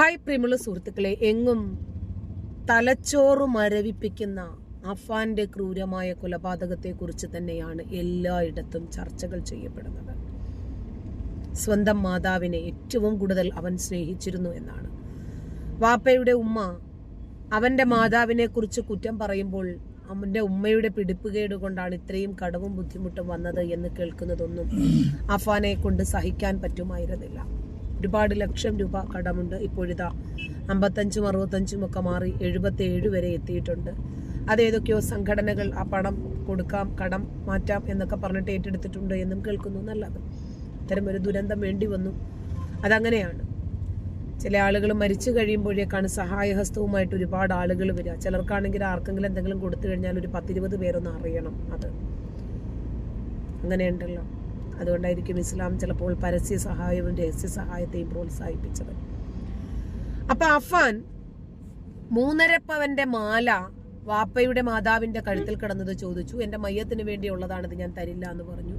Hi പ്രിയമുള്ള സുഹൃത്തുക്കളെ എങ്ങും തലച്ചോറ് മരവിപ്പിക്കുന്ന അഫാന്റെ ക്രൂരമായ കൊലപാതകത്തെ കുറിച്ച് തന്നെയാണ് എല്ലായിടത്തും ചർച്ചകൾ ചെയ്യപ്പെടുന്നത്. സ്വന്തം മാതാവിനെ ഏറ്റവും കൂടുതൽ അവൻ സ്നേഹിച്ചിരുന്നു എന്നാണ്. വാപ്പയുടെ ഉമ്മ അവന്റെ മാതാവിനെ കുറിച്ച് കുറ്റം പറയുമ്പോൾ അവന്റെ ഉമ്മയുടെ പിടിപ്പുകേട് കൊണ്ടാണ് ഇത്രയും കടവും ബുദ്ധിമുട്ടും വന്നത് എന്ന് കേൾക്കുന്നതൊന്നും അഫാനെ കൊണ്ട് സഹിക്കാൻ പറ്റുമായിരുന്നില്ല. ഒരുപാട് ലക്ഷം രൂപ കടമുണ്ട്. ഇപ്പോഴിതാ അമ്പത്തഞ്ചും അറുപത്തഞ്ചും ഒക്കെ മാറി എഴുപത്തി ഏഴ് വരെ എത്തിയിട്ടുണ്ട്. അതേതൊക്കെയോ സംഘടനകൾ ആ പണം കൊടുക്കാം കടം മാറ്റാം എന്നൊക്കെ പറഞ്ഞിട്ട് ഏറ്റെടുത്തിട്ടുണ്ട് എന്നും കേൾക്കുന്നു നല്ലത്. ഇത്തരം ഒരു ദുരന്തം വേണ്ടി വന്നു. അതങ്ങനെയാണ്. ചില ആളുകൾ മരിച്ചു കഴിയുമ്പോഴേക്കാണ് സഹായഹസ്തവുമായിട്ട് ഒരുപാട് ആളുകൾ വരിക. ചിലർക്കാണെങ്കിൽ ആർക്കെങ്കിലും എന്തെങ്കിലും കൊടുത്തു കഴിഞ്ഞാൽ ഒരു പത്തിരുപത് പേരൊന്ന് അറിയണം അത്. അങ്ങനെയുണ്ടല്ലോ. അതുകൊണ്ടായിരിക്കും ഇസ്ലാം ചിലപ്പോൾ പരസ്യ സഹായവും രഹസ്യ സഹായത്തെയും പ്രോത്സാഹിപ്പിച്ചത് അപ്പൊ അഫാൻ മൂന്നരപ്പവന്റെ മാല വാപ്പയുടെ മാതാവിന്റെ കഴുത്തിൽ കിടന്നത് ചോദിച്ചു. എന്റെ മയ്യത്തിന് വേണ്ടിയുള്ളതാണിത് ഞാൻ തരില്ല എന്ന് പറഞ്ഞു.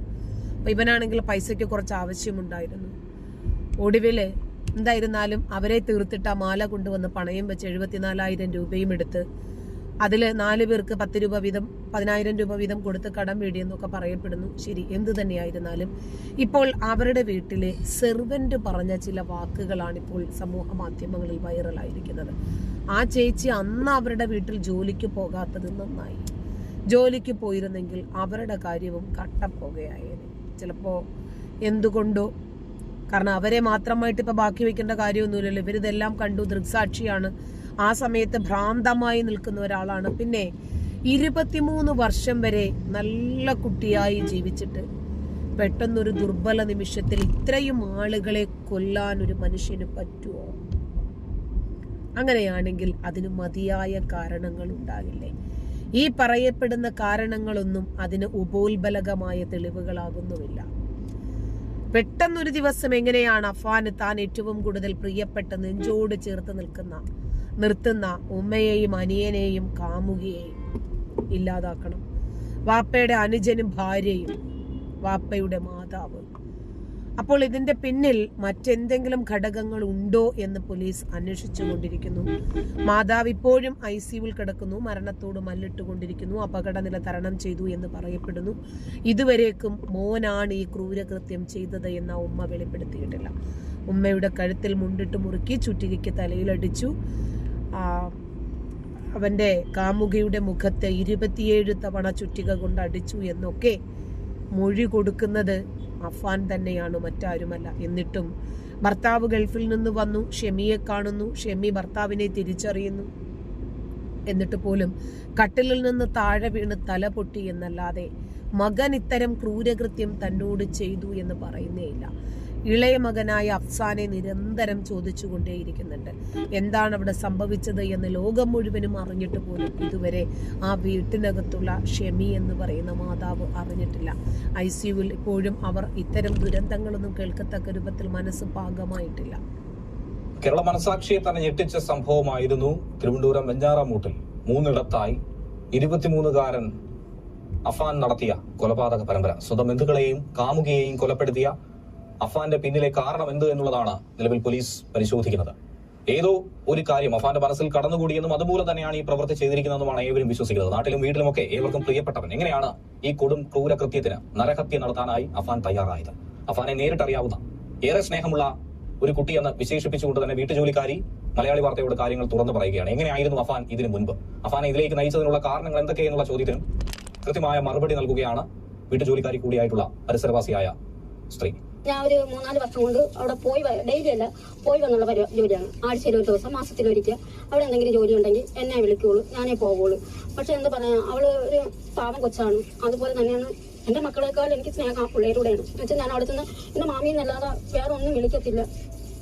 അപ്പൊ ഇവനാണെങ്കിൽ പൈസയ്ക്ക് കുറച്ച് ആവശ്യമുണ്ടായിരുന്നു. ഒടുവിൽ എന്തായിരുന്നാലും അവരെ തീർത്തിട്ട് ആ മാല കൊണ്ടുവന്ന് പണയം വെച്ച് എഴുപത്തിനാലായിരം രൂപയും എടുത്ത് അതിൽ നാല് പേർക്ക് പത്ത് രൂപ വീതം പതിനായിരം രൂപ വീതം കൊടുത്ത് കടം വീടിയെന്നൊക്കെ പറയപ്പെടുന്നു. ശരി എന്ത് തന്നെയായിരുന്നാലും. ഇപ്പോൾ അവരുടെ വീട്ടിലെ സെർവന്റ് പറഞ്ഞ ചില വാക്കുകളാണ് ഇപ്പോൾ സമൂഹ മാധ്യമങ്ങളിൽ വൈറലായിരിക്കുന്നത്. ആ ചേച്ചി അന്ന് അവരുടെ വീട്ടിൽ ജോലിക്ക് പോകാത്തത് നന്നായി. ജോലിക്ക് പോയിരുന്നെങ്കിൽ അവരുടെ കാര്യവും കട്ടപ്പോകയായേനെ. ചിലപ്പോൾ എന്തുകൊണ്ടോ? കാരണം അവരെ മാത്രമായിട്ട് ഇപ്പോൾ ബാക്കി വെക്കേണ്ട കാര്യമൊന്നുമില്ലല്ലോ. ഇവരിതെല്ലാം കണ്ടു ദൃക്സാക്ഷിയാണ്. ആ സമയത്ത് ഭ്രാന്തമായി നിൽക്കുന്ന ഒരാളാണ്. പിന്നെ ഇരുപത്തിമൂന്ന് വർഷം വരെ നല്ല കുട്ടിയായി ജീവിച്ചിട്ട് പെട്ടെന്നൊരു ദുർബല നിമിഷത്തിൽ ഇത്രയും ആളുകളെ കൊല്ലാൻ ഒരു മനുഷ്യന് പറ്റുമോ അങ്ങനെയാണെങ്കിൽ അതിന് മതിയായ കാരണങ്ങൾ ഉണ്ടാകില്ലേ? ഈ പറയപ്പെടുന്ന കാരണങ്ങളൊന്നും അതിന് ഉപോത്ബലകമായ തെളിവുകളാകുന്നുമില്ല. പെട്ടെന്നൊരു ദിവസം എങ്ങനെയാണ് അഫാന് താൻ ഏറ്റവും കൂടുതൽ പ്രിയപ്പെട്ട നെഞ്ചോട് ചേർത്ത് നിൽക്കുന്ന നിർത്തുന്ന ഉമ്മയെയും അനിയനെയും കാമുകിയെയും ഇല്ലാതാക്കണം. വാപ്പയുടെ അനുജനും ഭാര്യയും വാപ്പയുടെ മാതാവ്. അപ്പോൾ ഇതിന്റെ പിന്നിൽ മറ്റെന്തെങ്കിലും ഘടകങ്ങൾ ഉണ്ടോ എന്ന് പോലീസ് അന്വേഷിച്ചു കൊണ്ടിരിക്കുന്നു. മാതാവ് ഇപ്പോഴും ഐ സിയുവിൽ കിടക്കുന്നു മരണത്തോട് മല്ലിട്ടുകൊണ്ടിരിക്കുന്നു അപകടനില തരണം ചെയ്തു എന്ന് പറയപ്പെടുന്നു. ഇതുവരേക്കും മോനാണ് ഈ ക്രൂരകൃത്യം ചെയ്തത് എന്ന ഉമ്മ വെളിപ്പെടുത്തിയിട്ടില്ല. ഉമ്മയുടെ കഴുത്തിൽ മുണ്ടിട്ട് മുറുക്കി ചുറ്റികയ്ക്ക് തലയിലടിച്ചു. ആ, അവന്റെ കാമുകയുടെ മുഖത്ത് ഇരുപത്തിയേഴ് തവണ ചുറ്റിക കൊണ്ട് അടിച്ചു എന്നൊക്കെ മൊഴി കൊടുക്കുന്നത് അഫാൻ തന്നെയാണ് മറ്റാരുമല്ല. എന്നിട്ടും ഭർത്താവ് ഗൾഫിൽ നിന്ന് വന്നു ഷെമിയെ കാണുന്നു. ഷെമി ഭർത്താവിനെ തിരിച്ചറിയുന്നു. എന്നിട്ട് പോലും കട്ടിലിൽ നിന്ന് താഴെ വീണ് തല പൊട്ടി എന്നല്ലാതെ മകൻ ഇത്തരം ക്രൂരകൃത്യം തന്നോട് ചെയ്തു എന്ന് പറയുന്നേയില്ല ഇളയ മകനായ അഫ്സാനെ നിരന്തരം ചോദിച്ചുകൊണ്ടേയിരിക്കുന്നുണ്ട്. എന്താണ് അവിടെ സംഭവിച്ചത് എന്ന് ലോകം മുഴുവനും അറിഞ്ഞിട്ട് പോലും ഇതുവരെ ആ വീട്ടിനകത്തുള്ള ഷെമി എന്ന് പറയുന്ന മാതാവ് അറിഞ്ഞിട്ടില്ല. ഐ സിയുവിൽ ഇപ്പോഴും അവർ ഇത്തരം ദുരന്തങ്ങളൊന്നും കേൾക്കത്തക്ക രൂപത്തിൽ മനസ്സ് പാകമായിട്ടില്ല. കേരള മനസാക്ഷിയെ തന്നെ ഞെട്ടിച്ച സംഭവമായിരുന്നു തിരുവനന്തപുരം വെഞ്ഞാറാമൂട്ടിൽ മൂന്നിടത്തായി ഇരുപത്തിമൂന്നുകാരൻ അഫാൻ നടത്തിയ കൊലപാതക പരമ്പര. സ്വന്തം ബന്ധുക്കളെയും കാമുകിയെയും കൊലപ്പെടുത്തിയ അഫാന്റെ പിന്നിലെ കാരണം എന്ത് എന്നുള്ളതാണ് നിലവിൽ പോലീസ് പരിശോധിക്കുന്നത്. ഏതോ ഒരു കാര്യം അഫാന്റെ മനസ്സിൽ കടന്നുകൂടിയെന്നും അതുപോലെ തന്നെയാണ് ഈ പ്രവൃത്തി ചെയ്തിരിക്കുന്നതെന്നുമാണ് ഏവരും വിശ്വസിക്കുന്നത്. നാട്ടിലും വീട്ടിലുമൊക്കെ ഏവർക്കും പ്രിയപ്പെട്ടവൻ. എങ്ങനെയാണ് ഈ കൊടും ക്രൂരകൃത്യത്തിന് നരഹത്യ നടത്താനായി അഫാൻ തയ്യാറായത്? അഫാനെ നേരിട്ടറിയാവുന്ന ഏറെ സ്നേഹമുള്ള ഒരു കുട്ടിയെന്ന് വിശേഷിപ്പിച്ചുകൊണ്ട് തന്നെ വീട്ടുജോലിക്കാരി മലയാളി വാർത്തയോട് കാര്യങ്ങൾ തുറന്നു പറയുകയാണ്. എങ്ങനെയായിരുന്നു അഫാൻ ഇതിനു മുൻപ്? അഫാനെ ഇതിലേക്ക് നയിച്ചതിനുള്ള കാരണങ്ങൾ എന്തൊക്കെയെന്നുള്ള ചോദ്യത്തിനും കൃത്യമായ മറുപടി നൽകുകയാണ് വീട്ടുജോലിക്കാരി കൂടിയായിട്ടുള്ള പരിസരവാസിയായ സ്ത്രീ. ഞാൻ ഒരു മൂന്നാൽ വർഷം കൊണ്ട് അവിടെ പോയി ഡെയിലി അല്ല പോയി വന്നുള്ള ജോലിയാണ്. ആഴ്ചയിൽ ഒരു ദിവസം മാസത്തിൽ ഒരിക്കൽ. അവിടെ എന്തെങ്കിലും ജോലി ഉണ്ടെങ്കിൽ എന്നെ വിളിക്കുള്ളൂ ഞാനേ പോകുള്ളൂ പക്ഷെ എന്താ പറയാ അവൾ ഒരു പാവം കൊച്ചാണ്. അതുപോലെ തന്നെയാണ് എന്റെ മക്കളെക്കാൾ എനിക്ക് സ്നേഹം ആ പിള്ളേരൂടെയാണ്. എന്നുവെച്ചാൽ ഞാൻ അവിടെ നിന്ന് എന്റെ മാമിന്നല്ലാതെ വേറെ ഒന്നും വിളിക്കത്തില്ല.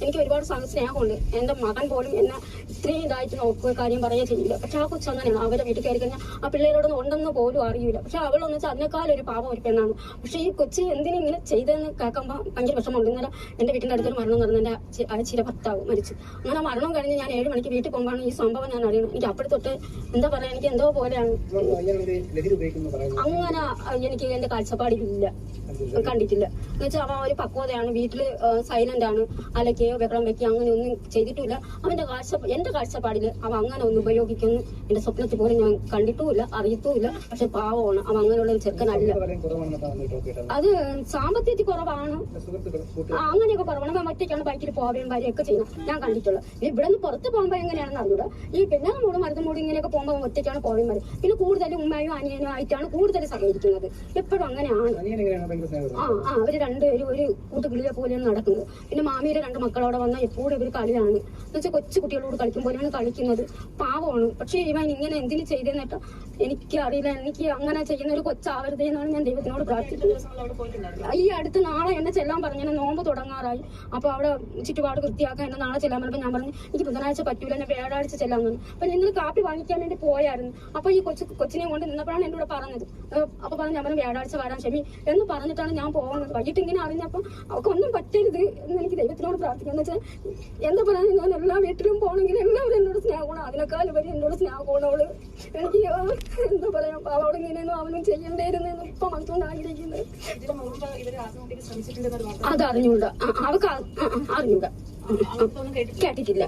എനിക്ക് ഒരുപാട് സ്നേഹമുണ്ട്. എന്റെ മകൻ പോലും എന്നെ ഇത്രയും ഇതായിട്ട് നോക്കുക കാര്യം പറയുക ചെയ്യില്ല പക്ഷെ ആ കൊച്ചു അങ്ങനെയാണ് അവരെ വീട്ടിൽ കയറി കഴിഞ്ഞാൽ ആ പിള്ളേരോടൊന്നും ഉണ്ടെന്ന് പോലും അറിയില്ല. പക്ഷെ അവളൊന്ന് വെച്ചാൽ അതിനേക്കാൾ ഒരു പാപം ഒരു പെണ്ണാണ്. പക്ഷെ ഈ കൊച്ചി എന്തിനും ഇങ്ങനെ ചെയ്തതെന്ന് കേൾക്കുമ്പോൾ ഭയങ്കര വിഷമമുണ്ട്. ഇന്നലെ എന്റെ വീട്ടിന്റെ അടുത്തൊരു മരണം നടന്നു. എന്റെ ചി- അയച്ചിയുടെ ഭർത്താവ് മരിച്ചു. അങ്ങനെ മരണം കഴിഞ്ഞ് ഞാൻ ഏഴ് മണിക്ക് വീട്ടിൽ പോകുമ്പോഴാണ് ഈ സംഭവം ഞാൻ അറിയണം എനിക്ക് അപ്പോഴത്തെ തൊട്ട് എന്താ പറയാ എനിക്ക് എന്തോ പോലെയാണ്. അങ്ങനെ എനിക്ക് എന്റെ കാഴ്ചപ്പാടിലില്ല. കണ്ടിട്ടില്ല. എന്ന് വെച്ചാൽ അവൻ ഒരു പക്വതയാണ് വീട്ടിൽ സൈലന്റ് ആണ് അലക്കുകയോ വെള്ളം വെക്കുകയോ അങ്ങനെ ഒന്നും ചെയ്തിട്ടില്ല അവന്റെ കാഴ്ച എന്റെ കാഴ്ചപ്പാടിൽ അവൻ അങ്ങനെ ഒന്നും ഉപയോഗിക്കുന്നു. എന്റെ സ്വപ്നത്തിൽ പോലും ഞാൻ കണ്ടിട്ടുമില്ല അറിയത്തുമില്ല. പക്ഷെ പാവമാണ് അവൻ അങ്ങനെയുള്ള ഒരു ചെറുക്കനല്ല. അത് സാമ്പത്തിക കുറവാണ്. അങ്ങനെയൊക്കെ കുറവാണ്. അവൻ ഒറ്റയ്ക്കാണ് ബൈക്കിൽ പോവുകയും ഭാര്യയൊക്കെ ചെയ്യുന്നത്. ഞാൻ കണ്ടിട്ടുള്ളത്. ഇവിടെ നിന്ന് പുറത്ത് പോകുമ്പോൾ എങ്ങനെയാണെന്ന് അറിഞ്ഞത് ഈ പിന്നെ മൂട് മരുന്ന് മൂടും ഇങ്ങനെയൊക്കെ പോകുമ്പോൾ ഒറ്റയ്ക്കാണ് പോവുകയും വരും പിന്നെ കൂടുതലും ഉമ്മയും അനിയനും ആയിട്ടാണ് കൂടുതൽ സഹകരിക്കുന്നത്. എപ്പോഴും അങ്ങനെയാണ്. ആ ആ അവർ രണ്ടുപേരും ഒരു കൂട്ടുകിളിയെ പോലെയാണ് നടക്കുന്നത്. പിന്നെ മാമിയുടെ രണ്ട് മക്കളവിടെ വന്നാൽ എപ്പോഴും ഇവർ കളിയാണ്. എന്ന് വെച്ചാൽ കൊച്ചു കുട്ടികളോട് കളിക്കും പോലെയാണ് കളിക്കുന്നത്. പാവമാണ്. പക്ഷേ ഇവൻ ഇങ്ങനെ എന്തിനു ചെയ്തെന്നിട്ട് എനിക്ക് അറിയില്ല. എനിക്ക് അങ്ങനെ ചെയ്യുന്ന ഒരു കൊച്ചാവരുതേ എന്നാണ് ഞാൻ ദൈവത്തിനോട് പ്രാർത്ഥിക്കുന്നത്. ഈ അടുത്ത് നാളെ എന്നെ ചെല്ലാൻ പറഞ്ഞു. എന്നെ നോമ്പ് തുടങ്ങാറായി. അപ്പൊ അവിടെ ചുറ്റുപാട് വൃത്തിയാക്കാൻ എന്നെ നാളെ ചെല്ലാൻ പറഞ്ഞപ്പോൾ ഞാൻ പറഞ്ഞു എനിക്ക് ബുധനാഴ്ച പറ്റൂല. ഞാൻ വ്യാഴാഴ്ച ചെല്ലാൻ പറഞ്ഞു. അപ്പൊ ഞാൻ കാപ്പി വാങ്ങിക്കാൻ വേണ്ടി പോയായിരുന്നു. അപ്പൊ ഈ കൊച്ചു കൊച്ചിനെ കൊണ്ട് നിന്നപ്പോഴാണ് എന്നോട് പറഞ്ഞത്. അപ്പൊ പറഞ്ഞു ഞാൻ പറഞ്ഞു വ്യാഴാഴ്ച വരാൻ ക്ഷമി എന്ന് പറഞ്ഞിട്ടാണ് ഞാൻ പോകുന്നത് വൈകിട്ട് ഇങ്ങനെ അറിഞ്ഞപ്പം അവർക്ക് ഒന്നും പറ്റരുത് എന്ന് എനിക്ക് ദൈവത്തിനോട് പ്രാർത്ഥിക്കാന്ന് വെച്ചാൽ എന്താ പറയുക ഞാൻ എല്ലാ വീട്ടിലും പോകണമെങ്കിൽ എല്ലാവരും എന്നോട് സ്നേഹമാണ് അതിനേക്കാൾ ഉപരി എന്നോട് സ്നേഹമാണ് അവൾ എനിക്ക് എന്താ പറയാ അവളോട് ഇങ്ങനെയൊന്നും അവനും ചെയ്യണ്ടായിരുന്നു ഇപ്പൊ മനസ്സുകൊണ്ട് ആഗ്രഹിക്കുന്നത് അതറിഞ്ഞൂടാ അവക്ക് അറിഞ്ഞൂടാ കേട്ടിട്ടില്ല.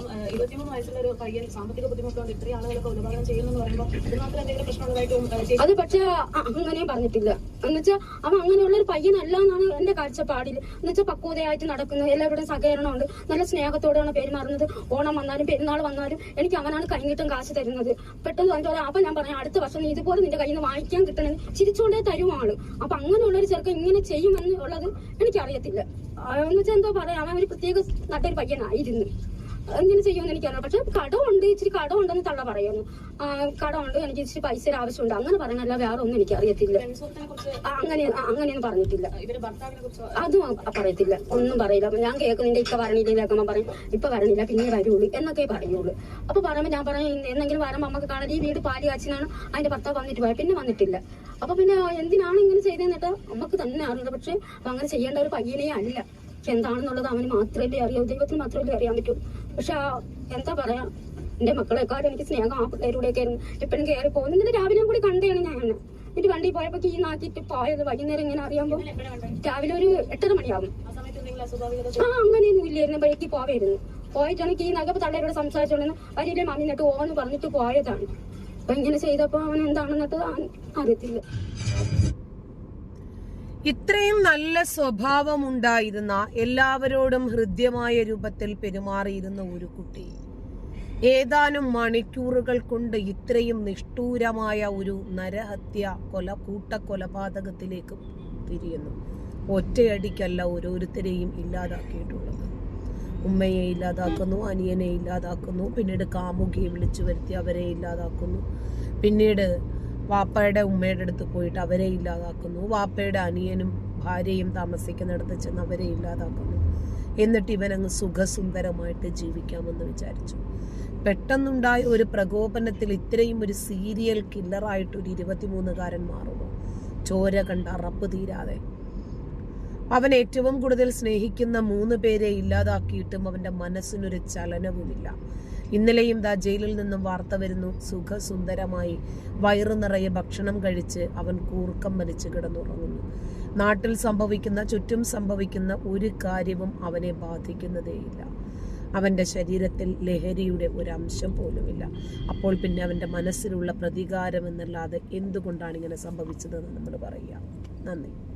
അത് പക്ഷെ അങ്ങനെ പറഞ്ഞിട്ടില്ല. എന്നുവെച്ചാൽ അവൻ അങ്ങനെയുള്ള ഒരു പയ്യനല്ല എന്നാണ് എന്റെ കാഴ്ചപ്പാടിൽ എന്നുവെച്ചാൽ പക്വതയായിട്ട് നടക്കുന്നത് എല്ലാവരുടെയും സഹകരണമുണ്ട്. നല്ല സ്നേഹത്തോടെയാണ് പെരുമാറുന്നത് ഓണം വന്നാലും പെരുന്നാൾ വന്നാലും എനിക്ക് അവനാണ് കൈനീട്ടം കാശ് തരുന്നത്. പെട്ടെന്ന് പറയാം അപ്പൊ ഞാൻ പറയാം അടുത്ത വർഷം നീ ഇതുപോലെ നിന്റെ കയ്യിൽ നിന്ന് വാങ്ങിക്കാൻ കിട്ടണമെന്ന് ചിരിച്ചുകൊണ്ടേ തരും ആൾ. അപ്പൊ അങ്ങനെയുള്ള ഒരു ചെറുക്കൻ ഇങ്ങനെ ചെയ്യുമെന്ന് ഉള്ളത് എനിക്കറിയത്തില്ല എന്ന് വെച്ചാൽ എന്തോ പറയാം. അവൻ ഒരു പ്രത്യേക നട്ടൊരു പയ്യനായിരുന്നു. ഇങ്ങനെ ചെയ്യുമെന്ന് എനിക്കറിയാം. പക്ഷെ കടമുണ്ട് ഇച്ചിരി കടമുണ്ടെന്ന് തള്ള പറയുന്നു. കടമുണ്ട് എനിക്ക് ഇച്ചിരി പൈസ ആവശ്യമുണ്ട്. അങ്ങനെ പറയണല്ല വേറെ ഒന്നും എനിക്ക് അറിയത്തില്ല അങ്ങനെ അങ്ങനെയൊന്നും പറഞ്ഞിട്ടില്ല. അതും പറയത്തില്ല. ഒന്നും പറയില്ല. ഞാൻ കേൾക്കുന്നുണ്ട് ഇപ്പൊ വരണില്ല കേൾക്കുമ്പോ പറയും ഇപ്പൊ വരണില്ല പിന്നെ വരുള്ളൂ എന്നൊക്കെ പറയുള്ളൂ. അപ്പൊ പറയുമ്പോ ഞാൻ പറയും എന്നെങ്കിലും വരുമ്പോ അമ്മയ്ക്ക് കാണാൻ ഈ വീട് പാലി കാച്ചിനാണ് അതിന്റെ ഭർത്താവ് വന്നിട്ട് പോയത് പിന്നെ വന്നിട്ടില്ല. അപ്പൊ പിന്നെ എന്തിനാണ് ഇങ്ങനെ ചെയ്തതെന്നിട്ട് അമ്മയ്ക്ക് തന്നെ അറിയില്ല പക്ഷെ അങ്ങനെ ചെയ്യേണ്ട ഒരു പയ്യനേ അല്ല. പക്ഷെ എന്താണെന്നുള്ളത് അവന് മാത്രമല്ലേ അറിയാവൂ. ദൈവത്തിന് മാത്രമല്ലേ അറിയാൻ പറ്റൂ. പക്ഷെ ആ, എന്താ പറയാ എന്റെ മക്കളെക്കാളും എനിക്ക് സ്നേഹം ആ പിള്ളേരുടെയൊക്കെ ആയിരുന്നു എപ്പോഴും കയറി പോകുന്നു ഇന്നലെ രാവിലെ കൂടി കണ്ടതാണ് ഞാൻ. എന്നിട്ട് വണ്ടി പോയപ്പോ ഈ നാട്ടിട്ട് പോയത് വൈകുന്നേരം ഇങ്ങനെ അറിയാമ്പോ രാവിലെ ഒരു എട്ടര മണിയാകും ആ അങ്ങനെയൊന്നും ഇല്ലായിരുന്നു വഴിക്ക് പോവായിരുന്നു. പോയിട്ടാണ് ഈ നഗപ്പ് തള്ളേരോട് സംസാരിച്ചോണ്ടെന്ന് വരിയിലെ മമ്മി എന്നിട്ട് ഓന്ന് പറഞ്ഞിട്ട് പോയതാണ്. അപ്പൊ ഇങ്ങനെ ചെയ്തപ്പോ അവൻ എന്താണെന്നിട്ട് അറിയത്തില്ല. ഇത്രയും നല്ല സ്വഭാവമുണ്ടായിരുന്ന എല്ലാവരോടും ഹൃദ്യമായ രൂപത്തിൽ പെരുമാറിയിരുന്ന ഒരു കുട്ടി. ഏതാനും മണിക്കൂറുകൾ കൊണ്ട് ഇത്രയും നിഷ്ഠൂരമായ ഒരു നരഹത്യ കൊല കൂട്ടക്കൊലപാതകത്തിലേക്ക് തിരിയുന്നു. ഒറ്റയടിക്കല്ല ഓരോരുത്തരെയും ഇല്ലാതാക്കിയിട്ടുള്ളത്. ഉമ്മയെ ഇല്ലാതാക്കുന്നു അനിയനെ ഇല്ലാതാക്കുന്നു പിന്നീട് കാമുകിയെ വിളിച്ചു വരുത്തി അവരെ ഇല്ലാതാക്കുന്നു പിന്നീട് വാപ്പയുടെ ഉമ്മയുടെ അടുത്ത് പോയിട്ട് അവരെ ഇല്ലാതാക്കുന്നു. വാപ്പയുടെ അനിയനും ഭാര്യയും താമസിക്കുന്നിടത്ത് ചെന്ന് അവരെ ഇല്ലാതാക്കുന്നു. എന്നിട്ട് ഇവനങ്ങ് സുഖസുന്ദരമായിട്ട് ജീവിക്കാമെന്ന് വിചാരിച്ചു. പെട്ടെന്നുണ്ടായ ഒരു പ്രകോപനത്തിൽ ഇത്രയും ഒരു സീരിയൽ കില്ലറായിട്ട് ഒരു ഇരുപത്തിമൂന്നുകാരൻ മാറുന്നു. ചോര കണ്ട അറപ്പ് തീരാതെ. അവൻ ഏറ്റവും കൂടുതൽ സ്നേഹിക്കുന്ന മൂന്ന് പേരെ ഇല്ലാതാക്കിയിട്ടും അവന്റെ മനസ്സിനൊരു ചലനവുമില്ല. ഇന്നലെയും ദാ ജയിലിൽ നിന്നും വാർത്ത വരുന്നു. സുഖസുന്ദരമായി വയറു നിറയെ ഭക്ഷണം കഴിച്ച് അവൻ കൂർക്കം വലിച്ച് കിടന്നുറങ്ങുന്നു. നാട്ടിൽ സംഭവിക്കുന്ന ചുറ്റും സംഭവിക്കുന്ന ഒരു കാര്യവും അവനെ ബാധിക്കുന്നതേയില്ല. അവന്റെ ശരീരത്തിൽ ലഹരിയുടെ ഒരു അംശം പോലുമില്ല. അപ്പോൾ പിന്നെ അവന്റെ മനസ്സിലുള്ള പ്രതികാരം എന്നല്ലാതെ എന്തുകൊണ്ടാണ് ഇങ്ങനെ സംഭവിച്ചതെന്ന് നമ്മൾ പറയുക. നന്ദി.